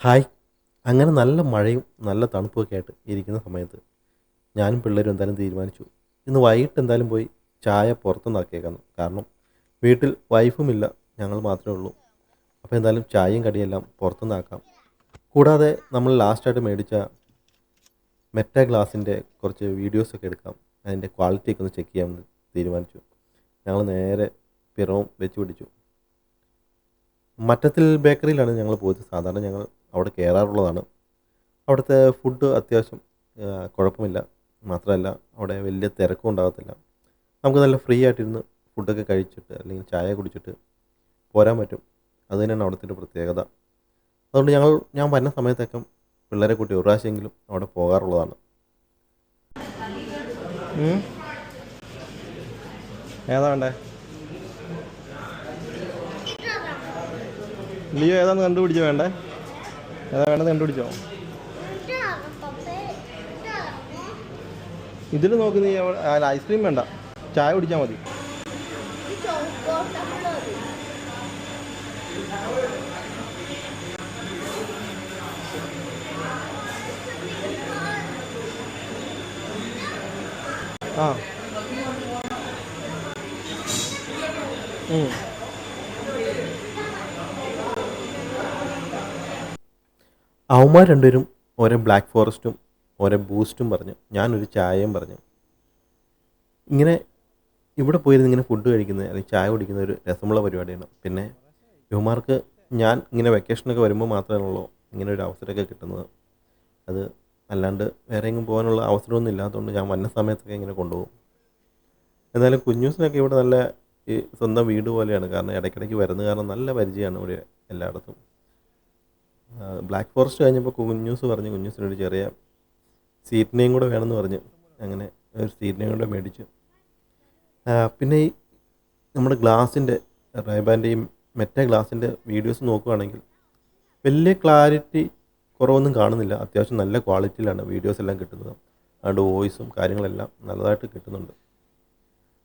Hi. അങ്ങനെ നല്ല മഴയും നല്ല തണുപ്പൊക്കെ ആയിട്ട് ഇരിക്കുന്ന സമയത്ത് ഞാനും പിള്ളേരും എന്തായാലും തീരുമാനിച്ചു. ഇന്ന് വൈകിട്ട് എന്തായാലും പോയി ചായ പുറത്തുനിന്നാക്കിയേക്കാന്ന്. കാരണം വീട്ടിൽ വൈഫുമില്ല ഞങ്ങൾ മാത്രമേ ഉള്ളൂ. അപ്പോൾ എന്തായാലും ചായയും കടിയെല്ലാം പുറത്തുനിന്നാക്കാം. കൂടാതെ നമ്മൾ ലാസ്റ്റായിട്ട് മേടിച്ച മെറ്റ ഗ്ലാസിന്റെ കുറച്ച് വീഡിയോസൊക്കെ എടുക്കാം. അതിന്റെ ക്വാളിറ്റിയൊക്കെ ഒന്ന് ചെക്ക് ചെയ്യാമെന്ന് തീരുമാനിച്ചു. ഞങ്ങൾ നേരെ പിറവും വെച്ച് പിടിച്ചു. മറ്റത്തിൽ ബേക്കറിയിലാണ് ഞങ്ങൾ പോയത്. സാധാരണ ഞങ്ങൾ അവിടെ കയറാറുള്ളതാണ് അവിടുത്തെ ഫുഡ് അത്യാവശ്യം കുഴപ്പമില്ല. മാത്രമല്ല അവിടെ വലിയ തിരക്കും ഉണ്ടാകത്തില്ല. നമുക്ക് നല്ല ഫ്രീ ആയിട്ടിരുന്ന് ഫുഡൊക്കെ കഴിച്ചിട്ട് അല്ലെങ്കിൽ ചായ കുടിച്ചിട്ട് പോരാൻ പറ്റും. അത് തന്നെയാണ് അവിടുത്തെ ഒരു പ്രത്യേകത. അതുകൊണ്ട് ഞങ്ങൾ ഞാൻ വരുന്ന സമയത്തേക്കും പിള്ളേരെ കൂട്ടി ഒരു പ്രാവശ്യമെങ്കിലും അവിടെ പോകാറുള്ളതാണ്. ഏതാ വേണ്ടേ? ലിയോ ഏതാന്ന് കണ്ടുപിടിച്ച് വേണ്ടേ? ഏതാ വേണ്ടത് കണ്ടുപിടിച്ചോ? ഇതിൽ നോക്ക് നീ ഐസ്ക്രീം വേണ്ട. ചായ കുടിച്ചാൽ മതി. ആ. അവന്മാർ രണ്ടുപേരും ഓരോ ബ്ലാക്ക് ഫോറസ്റ്റും ഓരോ ബൂസ്റ്റും പറഞ്ഞു. ഞാനൊരു ചായയും പറഞ്ഞു. ഇങ്ങനെ ഇവിടെ പോയിരുന്ന് ഇങ്ങനെ ഫുഡ് കഴിക്കുന്നത് അല്ലെങ്കിൽ ചായ കുടിക്കുന്ന ഒരു രസമുള്ള പരിപാടിയാണ്. പിന്നെ യുവമാർക്ക് ഞാൻ ഇങ്ങനെ വെക്കേഷനൊക്കെ വരുമ്പോൾ മാത്രമേ ഉള്ളൂ. ഇങ്ങനെ ഒരു അവസരമൊക്കെ കിട്ടുന്നത്. അത് അല്ലാണ്ട് വേറെ എങ്ങും പോകാനുള്ള അവസരമൊന്നും ഇല്ലാത്തതുകൊണ്ട് ഞാൻ വന്ന സമയത്തൊക്കെ ഇങ്ങനെ കൊണ്ടുപോകും. എന്നാലും കുഞ്ഞൂസിനൊക്കെ ഇവിടെ നല്ല സ്വന്തം വീട് പോലെയാണ്. കാരണം ഇടയ്ക്കിടയ്ക്ക് വരുന്ന കാരണം നല്ല പരിചയമാണ് ഇവിടെ എല്ലായിടത്തും. ബ്ലാക്ക് ഫോറസ്റ്റ് കഴിഞ്ഞപ്പോൾ കുഞ്ഞൂസ് പറഞ്ഞു കുഞ്ഞൂസിനൊരു ചെറിയ സീറ്റിനെയും കൂടെ വേണമെന്ന് പറഞ്ഞു. അങ്ങനെ ഒരു സീറ്റിനെയും കൂടെ മേടിച്ചു. പിന്നെ ഈ നമ്മുടെ ഗ്ലാസിന്റെ റൈബാന്റെയും മെറ്റ ഗ്ലാസിന്റെ വീഡിയോസ് നോക്കുകയാണെങ്കിൽ വലിയ ക്ലാരിറ്റി കുറവൊന്നും കാണുന്നില്ല. അത്യാവശ്യം നല്ല ക്വാളിറ്റിയിലാണ് വീഡിയോസ് എല്ലാം കിട്ടുന്നത്. അതുകൊണ്ട് വോയിസും കാര്യങ്ങളെല്ലാം നല്ലതായിട്ട് കിട്ടുന്നുണ്ട്.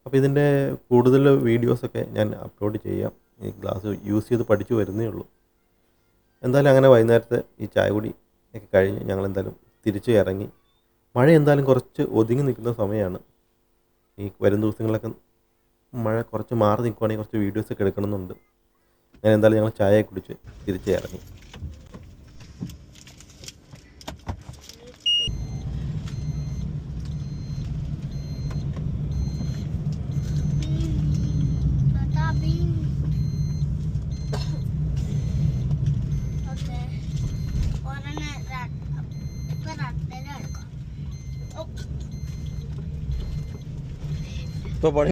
അപ്പോൾ ഇതിന്റെ കൂടുതൽ വീഡിയോസൊക്കെ ഞാൻ അപ്ലോഡ് ചെയ്യാം. ഈ ഗ്ലാസ് യൂസ് ചെയ്ത് പഠിച്ചു വരുന്നേ ഉള്ളൂ. എന്തായാലും അങ്ങനെ വൈകുന്നേരത്തെ ഈ ചായ കുടി ഒക്കെ കഴിഞ്ഞ് ഞങ്ങൾ എന്തായാലും തിരിച്ച് ഇറങ്ങി. മഴ എന്തായാലും കുറച്ച് ഒതുങ്ങി നിൽക്കുന്ന സമയമാണ്. ഈ വരും ദിവസങ്ങളിലൊക്കെ മഴ കുറച്ച് മാറി നിൽക്കുവാണെങ്കിൽ കുറച്ച് വീഡിയോസൊക്കെ എടുക്കണമെന്നുണ്ട്. അങ്ങനെ എന്തായാലും ഞങ്ങൾ ചായ കുടിച്ച് തിരിച്ച് ഇറങ്ങി. Estou bora.